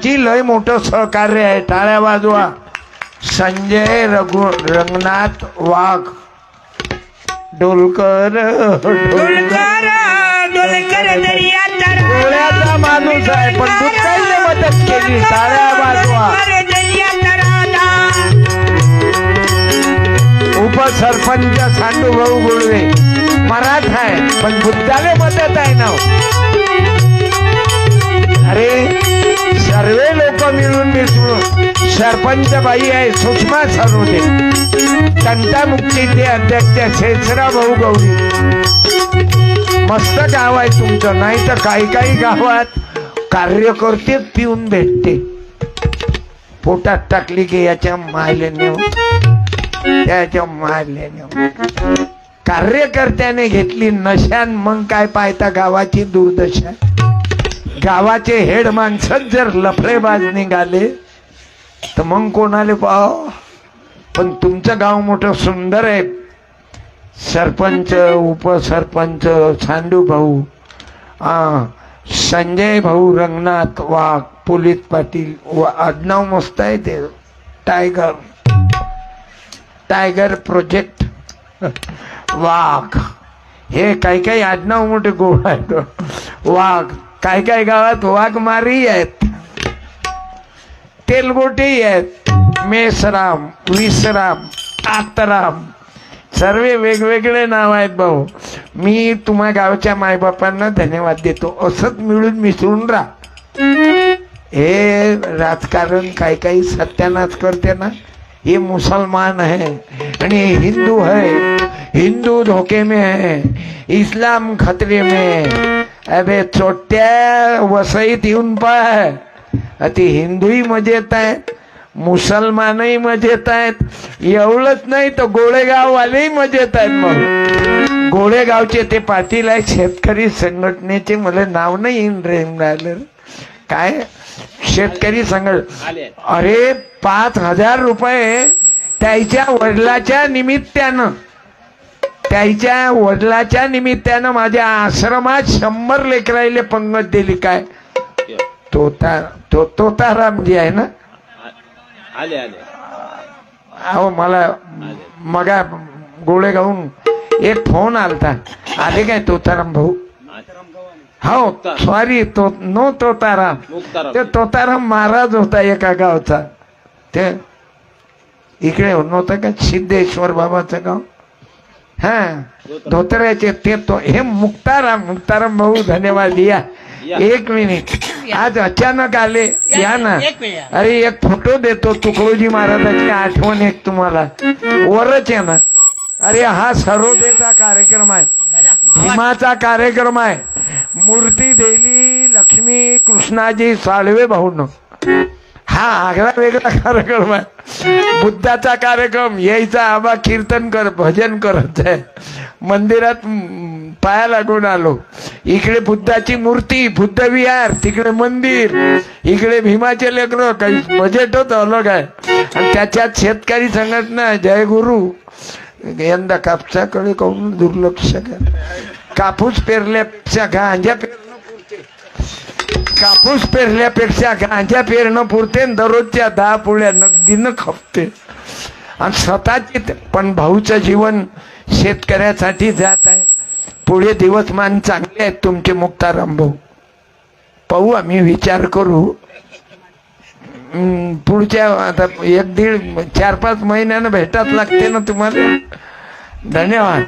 कोणाची लय मोठं सहकार्य आहे. टाळ्या वाजवा. संजय रघु रंगनाथ वाघ. डोलकर डोलकर डोलकर डोळ्याचा माणूस आहे पण दुःखाने मदत केली. टाळ्या तराला उपसरपंच सांडू भाऊ गुळवे. मराठा आहे पण बुद्धाले मदत आहे ना अरे सर्व लोक मिळून मिसळून सरपंच बाई आहे सुषमा सरोदे. तंटा मुक्तीचे अध्यक्ष शेषरा भाऊ गौरी मस्त गाव आहे तुमचं नाही तर काही काही गावात कार्यकर्ते पिऊन भेटते. पोटात टाकली की याच्या मायले नेऊ त्याच्या मारले नेऊ कार्यकर्त्याने घेतली नशान मग काय पाहता गावाची दुर्दशा? गावाचे हेड माणसं जर लफडेबाज निघाले तर मग कोणाले पाव? पण तुमचं गाव मोठं सुंदर आहे. सरपंच उपसरपंच सांडू भाऊ संजय भाऊ रंगनाथ वाघ पोलीस पाटील व आडनाव मस्त आहे ते. टायगर. Tiger project. वाघ. हे काही काही आडनाव मोठे गोड आहेत. वाघ. काही काही गावात वाघमारी आहेत. तेलगोटे आहेत. मेसराम विसराम आतराम. सर्व वेगवेगळे नाव आहेत भाऊ. मी तुम्हा गावच्या मायबापांना धन्यवाद देतो. असंच मिळून मिसळून राहा. हे राजकारण काही काही सत्यानाश करते ना हे मुसलमान है आणि हिंदू है हिंदू धोके में है इस्लाम खतरे में है. अबे चोट्या वसईत येऊन पाय अति हिंदूही मजेत आहेत मुसलमानही मजेत आहेत एवढंच नाही तर गोळेगाववालेही मजेत आहेत मग. गोळेगावचे ते पाटील आहेत शेतकरी संघटनेचे मला नाव नाही राहिलं काय? शेतकरी संघट अरे पाच हजार रुपये त्याच्या वडिलाच्या निमित्तानं. त्याच्या वडिलाच्या निमित्तानं माझ्या आश्रमात शंभर लेकराईले पंगत दिली काय? तोता तो तोतारामजी आहे ना? आले आले. अहो मला मगा गोळे गाऊन एक फोन आलता. आले काय तोताराम भाऊ? हो सॉरी तो नो तोताराम ते तोताराम महाराज होता एका गावचा. ते इकडे नव्हतं का? सिद्धेश्वर बाबाचं गाव? हा धोतऱ्याचे ते तो हे मुक्ताराम मुक्ताराम भाऊ धन्यवाद या एक मिनिट आज अचानक आले या ना अरे एक फोटो देतो तुकडोजी महाराजांची आठवण एक तुम्हाला वरच आहे ना अरे हा सरोदेचा कार्यक्रम आहे भीमाचा कार्यक्रम आहे मूर्ती देली लक्ष्मी कृष्णाजी साळवे भाऊ हा आगळा वेगळा कार्यक्रम आहे. बुद्धाचा कार्यक्रम यायचा आबा कीर्तन कर भजन करत आहे. मंदिरात पाया लागून आलो. इकडे बुद्धाची मूर्ती बुद्ध विहार तिकडे मंदिर इकडे भीमाचे लेकर काही बजेट होत अलग आहे. आणि त्याच्यात शेतकरी संघटना जय गुरु यंदा कापसाकडे काऊन दुर्लक्ष कर. कापूस पेरल्यापेक्षा गांजा पे कापूस पेरल्यापेक्षा गांजा पेरणं पुरते दररोजच्या दहा पुळ्या नगदीनं खपते. आणि स्वतःची पण भाऊचं जीवन शेतकऱ्यासाठी जात आहे. पुढे दिवसमान चांगले आहेत तुमचे मुक्ताराम भाऊ पाहू आम्ही विचार करू. पुढच्या आता एक दीड चार पाच महिन्यानं भेटाच लागते ना तुम्हाला? धन्यवाद.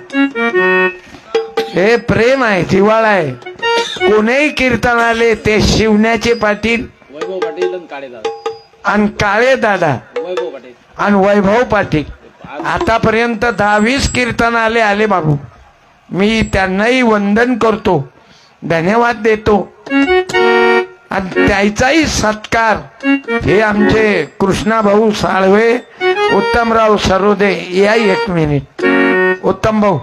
हे प्रेम आहे जिवाळा आहे. कोणीही कीर्तन आले ते शिवण्याचे पाटील. वैभव पाटील आणि काळे दादा. आणि काळे दादा. वैभव पाटील. आणि वैभव पाटील. आतापर्यंत दहावीस कीर्तन आले आले बाबू. मी त्यांनाही वंदन करतो धन्यवाद देतो. आणि त्याचाही सत्कार हे आमचे कृष्णा भाऊ साळवे उत्तमराव सरोदे या एक मिनिट उत्तम भाऊ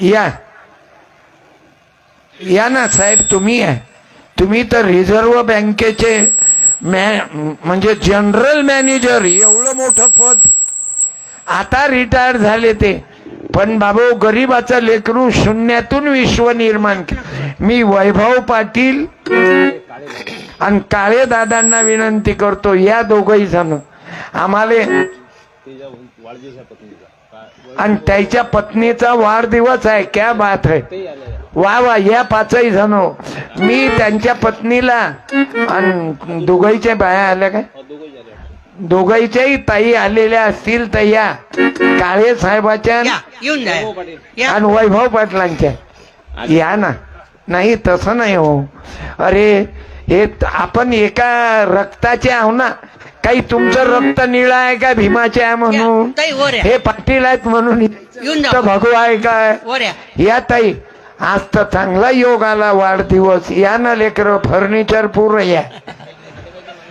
या. या ना साहेब तुम्ही आहे. तुम्ही तर रिझर्व्ह बँकेचे म्हणजे जनरल मॅनेजर एवढं मोठं पद. आता रिटायर झाले ते. पण बाबू गरीबाचं लेकरू शून्यातून विश्व निर्माण केलं मी वैभव पाटील आणि काळे दादांना विनंती करतो या दोघही जण. आम्हाला आणि त्याच्या पत्नीचा वाढदिवस आहे क्या बात आहे. वा वा या पाचही जण. मी त्यांच्या पत्नीला आणि दोघईच्या बाया आल्या काय. दोघईच्याही ताई आलेल्या असतील तर या. काळे साहेबाच्या आणि वैभव पाटलांच्या. या ना. नाही तसं नाही हो. अरे हे आपण एका रक्ताचे आहो ना. काही तुमचं रक्त निळं आहे का भीमाचे आहे म्हणून? हे पाटील आहेत म्हणून. येऊन जा. इतकं भगू आहे काय या ताई. आज तर चांगला योग आला वाढदिवस. या ना लेकर फर्निचर पूर्ण या.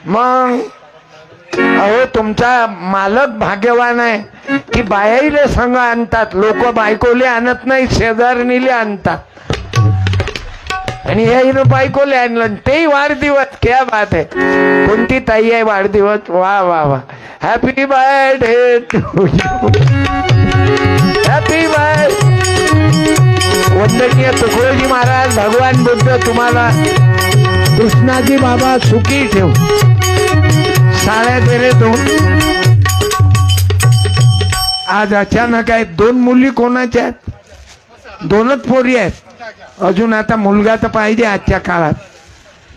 मग अहो तुमचा मालक भाग्यवान आहे की बायाईले संघ आणतात. लोक बायकोले आणत नाही शेजारणीले आणतात. आणि हे बायकोले आणलं तेही वाढदिवस क्या बात आहे. कोणती ताई आहे वाढदिवस? वा वा वा. Happy birthday to happy birthday वंदनीय तुकडोजी महाराज भगवान बुद्ध तुम्हाला कृष्णाजी बाबा सुखी ठेव. साळ्या तेरे दोन आज अचानक आहेत दोन मुली कोणाच्या आहेत? दोनच पोरी आहेत. अजून आता मुलगा तर पाहिजे आजच्या काळात.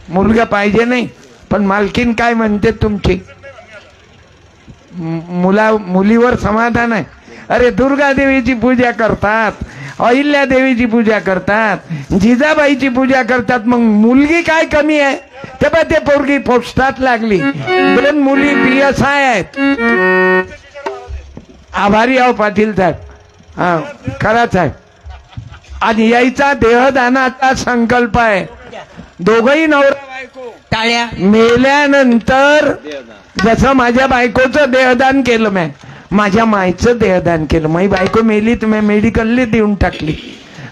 मुलगा पाहिजे नाही पण मालकीन काय म्हणते तुमची? मुला मुलीवर समाधान आहे. अरे दुर्गा देवीची पूजा करतात. अहिल्या देवीची पूजा करतात जिजाबाईची पूजा करतात मग मुलगी काय कमी आहे? तेव्हा ते पोरगी पोस्टात लागली. दोन मुली पी एस आय आहेत. आभारी आहो पाटील साहेब. हा खराच आहे आणि यायचा देहदानाचा संकल्प आहे. दोघही नवरा बायको. टाळ्या. मेल्यानंतर. जसं माझ्या बायकोचं देहदान केलं मी. माझ्या मायचं देहदान केलं. माझी बायको मेली तर मी मेडिकलला देऊन टाकली.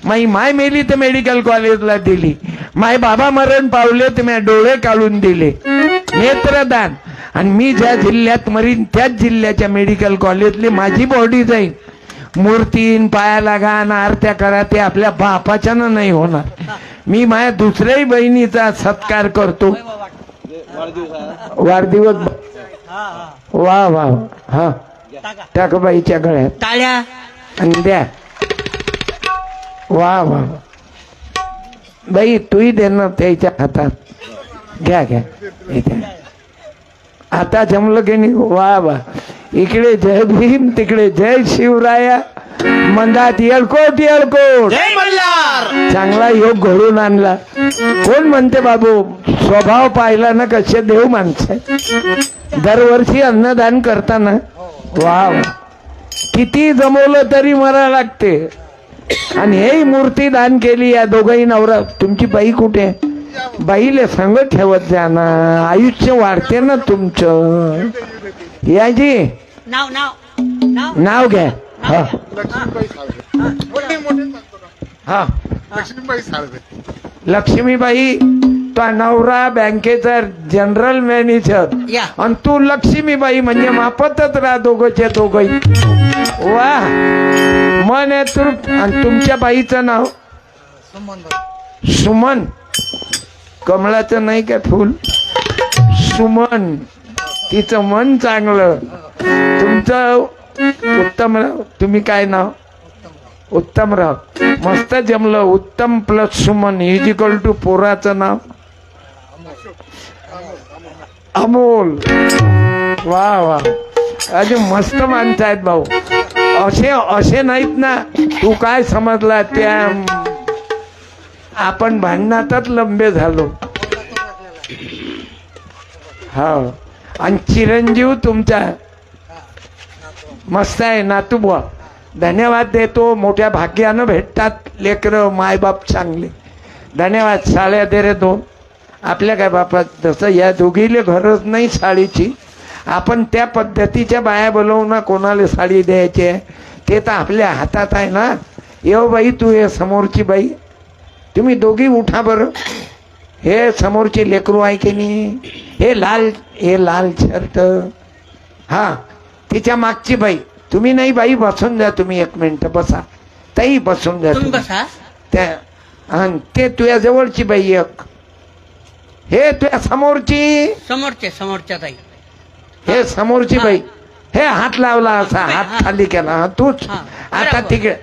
माई माय मेली तर मेडिकल कॉलेजला दिली. माय बाबा मरण पावले तर मी डोळे काढून दिले. नेत्रदान. आणि मी ज्या जिल्ह्यात मरीन त्याच जिल्ह्याच्या मेडिकल कॉलेजले माझी बॉडी जाईल मूर्तीन पायाला घाण आरत्या करा ते आपल्या बापाच्यानं नाही होणार. मी माझ्या दुसऱ्याही बहिणीचा सत्कार करतो. वाढदिवस वा वा. हा. टाक. बाईच्या गळ्यात? टाळ्या. आणि द्या. वा वा. बाई तूही दे ना त्याच्या हातात. घ्या घ्या. इथे आता जमलं की नाही वा वा. इकडे जय भीम तिकडे जय शिवराया. मंदात येळकोट येळकोट. चांगला योग घडून आणला. कोण म्हणते बाबू स्वभाव पाहिला ना कसे देव माणसं. दरवर्षी अन्नदान करताना वा किती जमवलं तरी मरा लागते. आणि हे मूर्ती दान केली या दोघही नवरा. तुमची बाई कुठे? आहे? बाईले संग ठेवत जा ना. आयुष्य वाढते ना तुमचं. याजी. नाव नाव. नाव? नाव घ्या. हा. हा. लक्ष्मीबाई तो नवरा बँकेचा जनरल मॅनेजर या. आणि तू लक्ष्मीबाई म्हणजे मापतच राहा दोघंच्या दोघही. वा. मन आहे तृप्त. आणि तुमच्या बाईचं नाव? सुमन कमळाचं नाही का फुल? सुमन. तिचं मन चांगलं. तुमचं उत्तम राव. तुम्ही काय नाव? उत्तमराव. मस्त जमलं. Uttam plus Suman. Is equal to पोराचं नाव? अमोल. वा वा. अजून मस्त माणसं आहेत भाऊ. असे असे नाहीत ना. तू काय समजला त्या? आपण भांडणातच लंबे झालो. हा. आणि चिरंजीव तुमचा मस्त आहे नातू बुवा. धन्यवाद देतो. मोठ्या भाग्यानं भेटतात लेकरं मायबाप चांगले. धन्यवाद. साड्या दे रे दोन. आपल्या काय बापात जसं या दोघीले गरज नाही साडीची. आपण त्या पद्धतीच्या बाया बोलवू ना कोणाला साडी द्यायची आहे? ते तर आपल्या हातात आहे ना. येऊ बाई तू ये समोरची बाई. तुम्ही दोघी उठा बरं. हे समोरची लेकरू आहे की नाही? हे लाल हे लाल शर्ट. हा तिच्या मागची बाई. तुम्ही नाही बाई बसून जा तुम्ही एक मिनिट बसा. ताई बसून जा. बसा. त्या आणि ते तुझ्या जवळची बाई एक. हे तुझ्या समोरची. समोरचे समोरच्या ताई. हे समोरची. बाई. हे हात लावला असा हात खाली केला. हा, तूच. हा, आता बरोबर. तिकडे.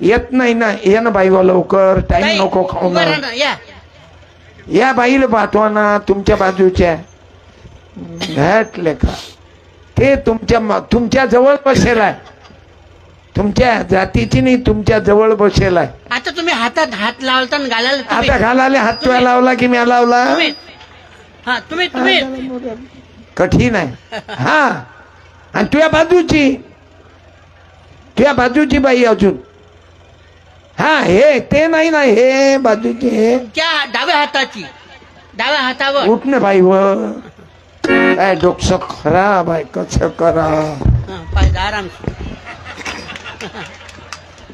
येत नाही ना. ये ना बाई लवकर. ताई, टाइम नको खाऊ ना या. या बाईला पाठवा ना तुमच्या बाजूच्या. घातले का? ते तुमच्या म- तुमच्या जवळ बसेल आहे. तुमच्या जातीची नाही तुमच्या जवळ बसेल आहे. आता तुम्ही हातात हात लावता आणि घालायला तुम्ही आता घालाले हात तुया लावला की म्या लावला? तुम्ही हा तुम्ही तुम्ही कठीण आहे. हा. आणि तुझ्या बाजूची तुझ्या बाजूची बाई अजून. हा हे ते नाही ना हे बाजूची. हे त्या डाव्या हाताची. डाव्या हातावर. उठ ना बाई व काय डोकस खराब आहे कसं करा? हा, पाय आराम.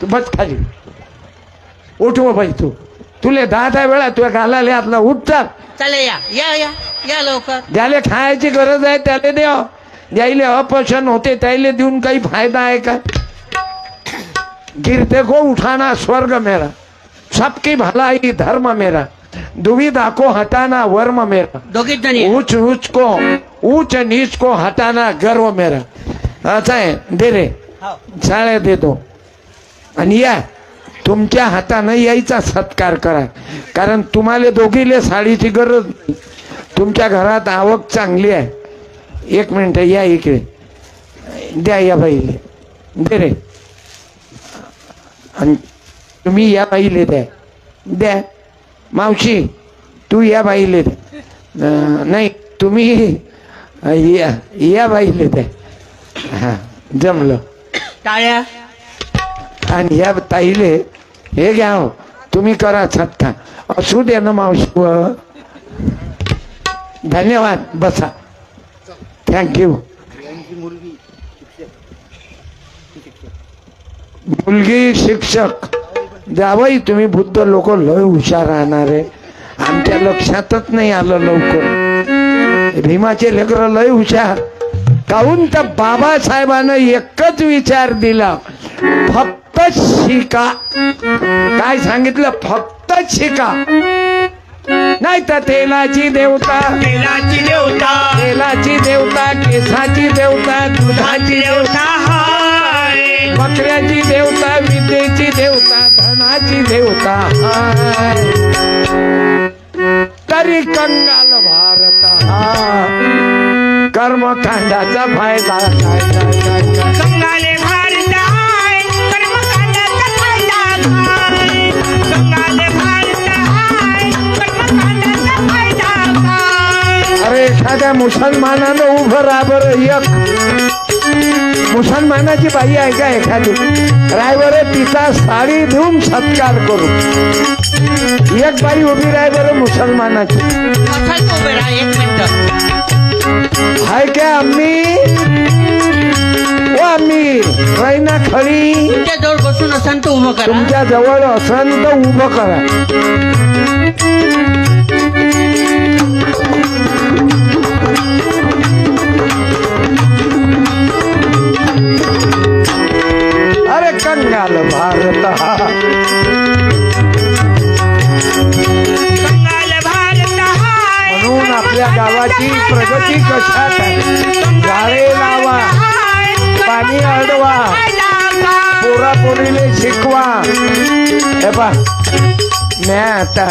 तू बस खाली. उठव बाई तू. तुले दहा दहा वेळा तुझ्या घालाले आतला उठ चाल. चला या. या या. या लवकर. ज्याले खायची गरज आहे त्याले द्या ज्याले अपचन होते त्याले देऊन काही फायदा आहे का? गिरते को उठाना स्वर्ग मेरा. सबकी भलाई धर्म मेरा. दुविधा को हटाना वर्म मेरा. जणी ऊंच ऊंच को ऊंच नीच को हटाना गर्व मेरा. असं आहे दे रे. हो. देतो आणि या तुमच्या हातानं यायचा सत्कार करा. कारण तुम्हाला दोघीले साडीची गरज नाही. तुमच्या घरात आवक चांगली आहे. एक मिनिट या इकडे. द्या या बाईले. दे रे. आणि तुम्ही या बाईले द्या. द्या. मावशी तू या बाईले द्या. नाही तुम्ही या या बाईले द्या. हा जमलं. टाळ्या. आणि ह्या ताईले हे घ्या हो, तुम्ही करा सत्ता असू दे ना मावशी धन्यवाद बसा. थँक्यू मुलगी शिक्षक. जावई तुम्ही बुद्ध लोक लय हुशार राहणार आहे. आमच्या लक्षातच नाही आलं लवकर. भीमाचे लेकर लय हुशार. काहून तर बाबासाहेबानं एकच विचार दिला फक्त शिका. काय सांगितलं? फक्त शिका. नाही तर तेलाची देवता तेलाची देवता तेलाची देवता केसाची देवता दुधाची देवता बकऱ्याची देवता विद्येची देवता धनाची देवता. तरी कंगाल भारत हा कर्मकांडाचा फायदा अरे एखाद्या मुसलमानानं उभं राहा बरं एक. मुसलमानाची बाई आहे का एखादी? राय बरं तिचा साडी देऊन सत्कार करू. एक बाई उभी राय बरं मुसलमानाची. हाय काय आम्ही? ओ आम्ही राईना खरी. तुमच्या जवळ बसून असाल तर उभं करा. तुमच्या जवळ असन तर उभं करा. प्रगती कशात झाडे लावा पाणी अडवा पोरा पोरीले शिकवा. हे पा मी आता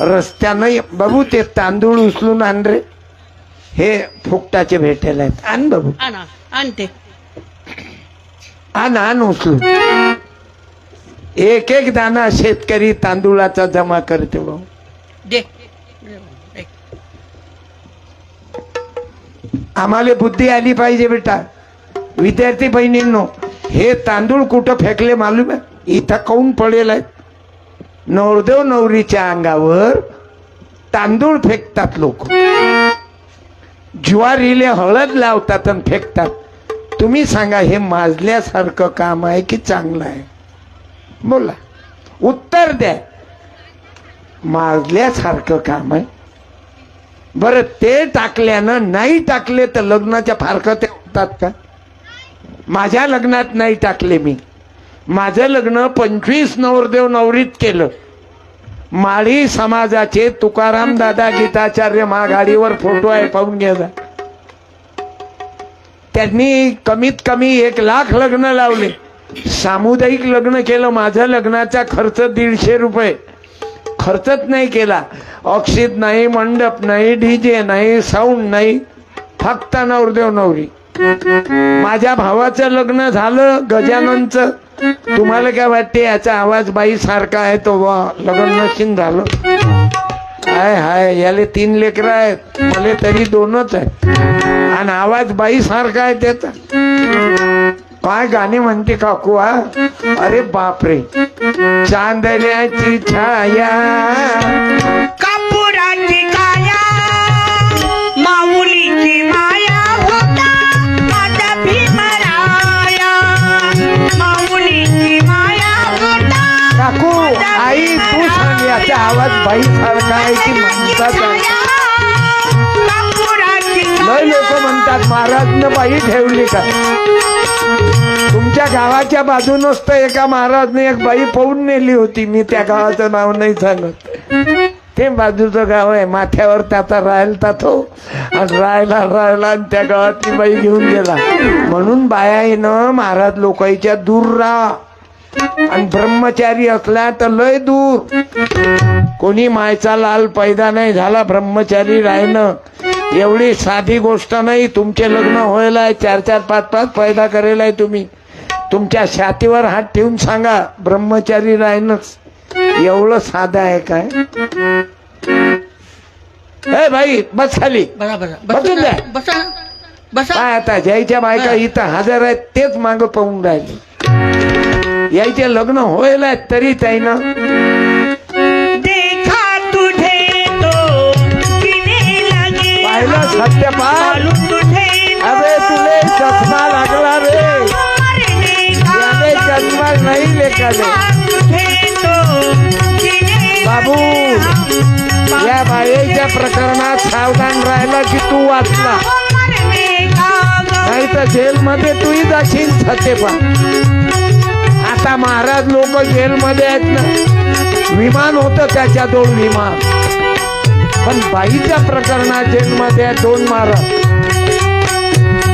रस्त्यानं बाबू ते तांदूळ उचलून आण रे. हे फुकटाचे भेटेल आहेत. आण बाबू आणा आणते आण आण उचलून. एक एक दाना शेतकरी तांदूळाचा जमा करते भाऊ. दे. आम्हाला बुद्धी आली पाहिजे बेटा. विद्यार्थी बहिणींनो हे तांदूळ कुठं फेकले मालूम आहे? इथं काऊन पडेल आहेत नवरदेव नवरीच्या अंगावर तांदूळ फेकतात लोक. ज्वारीले हळद लावतात आणि फेकतात. तुम्ही सांगा हे माजल्यासारखं काम आहे की चांगलं आहे? बोला. उत्तर द्या. माजल्यासारखं काम आहे. बरं ते टाकल्यानं नाही टाकले तर लग्नाच्या फारकत्या होतात का? माझ्या लग्नात नाही टाकले मी. माझं लग्न पंचवीस नवरदेव नवरीत केलं. माळी समाजाचे तुकाराम दादा गीताचार्य महागाडीवर फोटो आहे पाहून घ्यायचा त्यांनी कमीत कमी एक लाख लग्न लावले. सामुदायिक लग्न केलं माझं लग्नाचा खर्च दीडशे रुपये. खर्चच नाही केला. ऑक्सिज नाही मंडप नाही डीजे नाही साऊंड नाही. फक्त नवरदेव नवरी. माझ्या भावाचं लग्न झालं गजाननचं. तुम्हाला काय वाटते याचा आवाज बाई सारखा आहे तो वा लग्न नशीन झालं. हाय हाय याले तीन लेकरं आहेत. मला तरी दोनच आहेत. आणि आवाज बाई सारखा आहे त्याचा. काय गाणी म्हणते काकू हा. अरे बापरे. चांदण्याची छाया. कापुराची काया. माऊलीची माया होता. माझा भीमराया. माऊलीची माया होता. काकू आई तू सांग याचा आवाज बाई सारखा आहे की माणसाचा आहे? लय लोक म्हणतात महाराजनं बाई ठेवली का? तुमच्या गावाच्या बाजूनच तर एका महाराजने एक बाई पळून नेली होती. मी त्या गावाचं नाव नाही सांगत. ते बाजूचं गाव आहे. माथ्यावर त्याचा राहिला तो आणि राहिला राहिला आणि त्या गावातली बाई घेऊन गेला. म्हणून बाया येणं महाराज लोकांच्या दूर राहा. आणि ब्रह्मचारी असला तर लय दूर. कोणी मायचा लाल पैदा नाही झाला ब्रह्मचारी राहणं एवढी साधी गोष्ट नाही. तुमचे लग्न व्हायला आहे चार चार पाच पाच पैदा करेल आहे तुम्ही. तुमच्या छातीवर हात ठेवून सांगा ब्रह्मचारी राहणंच एवढं साधं आहे काय? ए भाई बस खाली. बसा बसा बसून बसा जा. बसा. बसा. काय आता ज्याच्या बायका इथं हजर आहेत तेच माग पाहून राहिले. यायचे लग्न व्हायला आहेत तरी त्यानं राहिलं सत्यपाल अरे तुले चष्मा लागला रे. याने चष्मा नाही लेखाले बाबू या बाईच्या प्रकरणात सावधान राहिला की तू वाचला. नाही तर जेलमध्ये तूही जाशील सत्यपाल आता महाराज लोक जेलमध्ये आहेत ना. विमान होतं त्याच्या दोन विमान. पण बाईच्या प्रकरणात जेलमध्ये दोन मार.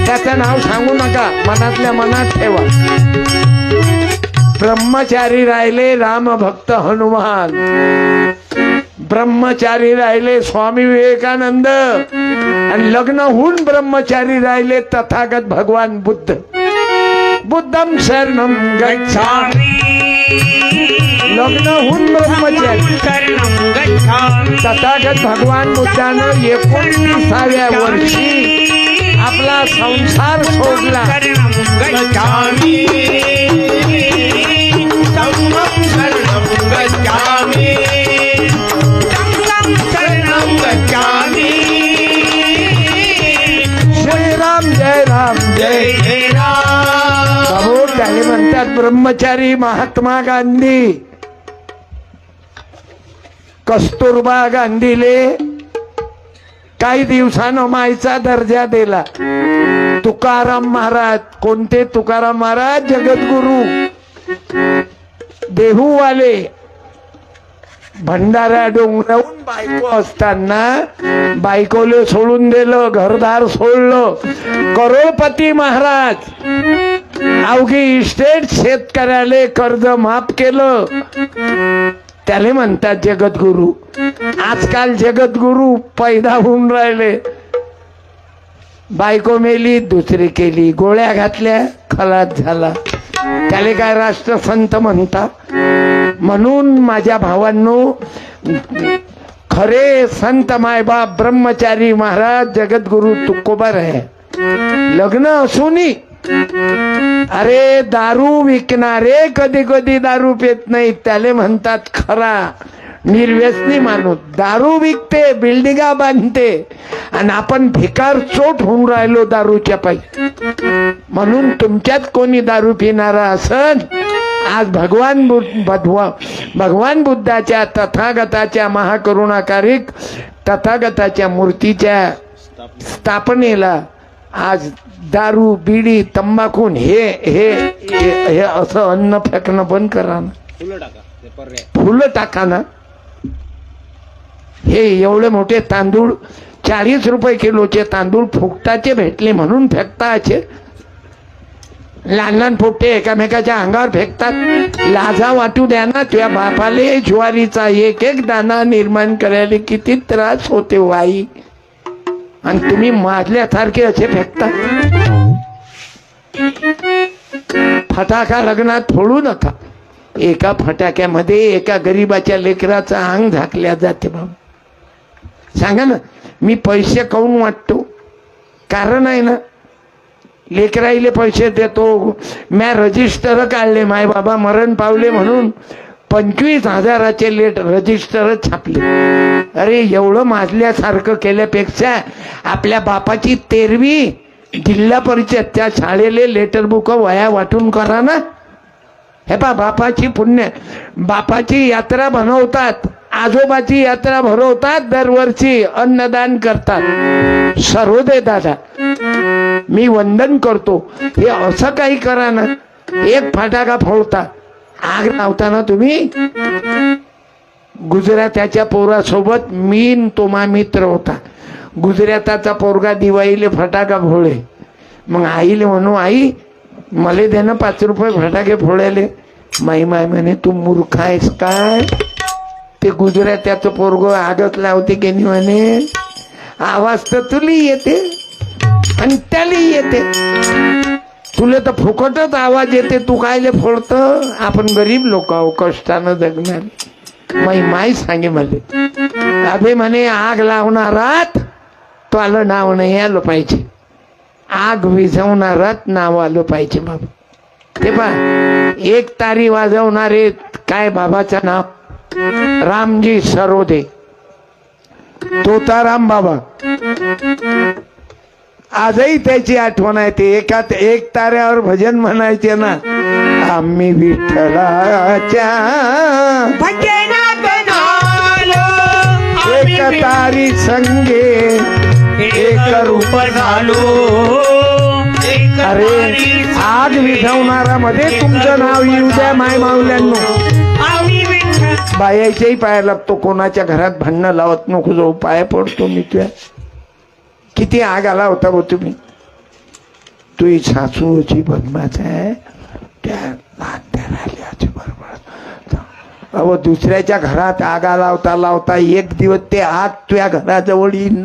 त्याचं नाव सांगू नका मनातल्या मनात ठेवा. ब्रह्मचारी राहिले रामभक्त हनुमान. ब्रह्मचारी राहिले स्वामी विवेकानंद. आणि लग्न होऊन ब्रह्मचारी राहिले तथागत भगवान बुद्ध. बुद्धम शरणम गच्छामी. लग्न होऊन ब्रह्मचारी शरणं गच्छामि तथागत भगवान बुद्धानं एकोणतीसाव्या वर्षी आपला संसार सोडला। शरणं गच्छामि धम्मं शरणं गच्छामि संगं शरणं गच्छामि श्रीराम जय राम। जय जय राम। बाबू त्याने म्हणतात ब्रह्मचारी महात्मा गांधी। कस्तुरबा गांधीले काही दिवसानं मायचा दर्जा दिला. तुकाराम महाराज कोणते तुकाराम महाराज? जगद्गुरु. देहूवाले भंडारा डोंगराहून बायको असताना बायकोले सोडून दिलं घरदार सोडलं. करोडपती महाराज अवघी इस्टेट शेतकऱ्याले कर्ज माफ केलं. त्याले म्हणतात जगद्गुरु. आजकाल जगद्गुरु पैदा होऊन राहिले. बायको मेली दुसरी केली. गोळ्या घातल्या खलास झाला. त्याले काय राष्ट्रसंत म्हणता म्हणून माझ्या भावांनो खरे संत मायबाप ब्रह्मचारी महाराज जगद्गुरु तुकोबर आहे. लग्न असूनही अरे दारू विकणारे कधी कधी दारू पेत नाही त्याले म्हणतात खरा निर्व्यसनी माणूस. दारू विकते बिल्डिंगा बांधते आणि आपण भिकार चोट होऊन राहिलो दारूच्या पायी. म्हणून तुमच्यात कोणी दारू पिणारा असन? आज भगवान बुद्ध भगवान बुद्धाच्या तथागताच्या महाकरुणाकारिक तथागताच्या मूर्तीच्या स्थापनेला आज दारू बिडी तंबाखून हे हे हे असं अन्न फेकणं बंद करा ना. फुलं टाका ना. हे एवढे मोठे तांदूळ चाळीस रुपये किलोचे तांदूळ फुकटाचे भेटले म्हणून फेकताचे. लहान लहान पोट्टे एकामेकाच्या अंगावर फेकतात. लाजा वाटू द्या ना तुझ्या बापाले ज्वारीचा एक एक दाना निर्माण करायला किती त्रास होते आई आणि तुम्ही माजल्यासारखे असे फेकता. फटाका लग्नात फोडू नका. एका फटाक्यामध्ये एका गरीबाच्या लेकराचा अंग झाकल्या जाते बाबा. सांगा ना मी पैसे काऊन वाटतो? कारण आहे ना. लेकराईले पैसे देतो. म्या रजिस्टर काढले माय बाबा मरण पावले म्हणून. पंचवीस हजाराचे लेट रजिस्टर छापले. अरे एवढं माजल्यासारखं केल्यापेक्षा आपल्या बापाची तेरवी जिल्हा परिषद त्या शाळेले लेटर बुक वया वाटून करा ना. हे पा बापाची पुण्य बापाची यात्रा बनवतात आजोबाची यात्रा भरवतात दरवर्षी अन्नदान करतात. सर्वोदय दादा मी वंदन करतो. हे असं काही करा ना. एक फटाका फोडता. आग लावताना तुम्ही गुजरात्याच्या पोरासोबत मी न तोमा मित्र होता. गुजराताचा पोरगा दिवाळीले फटाका फोळे मग आईले म्हणू आई मले दे ना पाच रुपये फटाके फोडायले. माई माय म्हणे तू मूर्ख आहेस काय? ते गुजरात्याचं पोरग आगत लावते की नाही म्हणे. आवाज तर तुली येते आणि त्याला येते. तुला तर फुकटच आवाज येते तू कायले फोडत? आपण गरीब लोक आहो कष्टानं जगणार. माई माई सांगे मला. अभे म्हणे आग लावणारात तो आलं नाव नाही आलं पाहिजे. आग विझवणारात नाव आलं पाहिजे बाबा. ते पा एक तारी वाजवणारे काय बाबाचं नाव? रामजी सरोदे. तोताराम बाबा. आजही त्याची आठवण आहे ते एका एक ताऱ्यावर भजन म्हणायचे ना आम्ही विठ्ठलाच्या एक तारी संगे एक रूप झालो. अरे आग विझवणारा मध्ये तुमचं नाव येऊ द्या माय मावल्यांनो बायाच्याही पाया लागतो कोणाच्या घरात भांडणं लावत नको जाऊ पाया पडतो मी तुझ्या किती आग आला होता बो तुम्ही. तुझी सासूची बदमाश आहे त्या नात्या राहिल्याची बरोबर. अहो दुसऱ्याच्या घरात आगा लावता लावता एक दिवस ते आग तुझ्या घराजवळ येईन.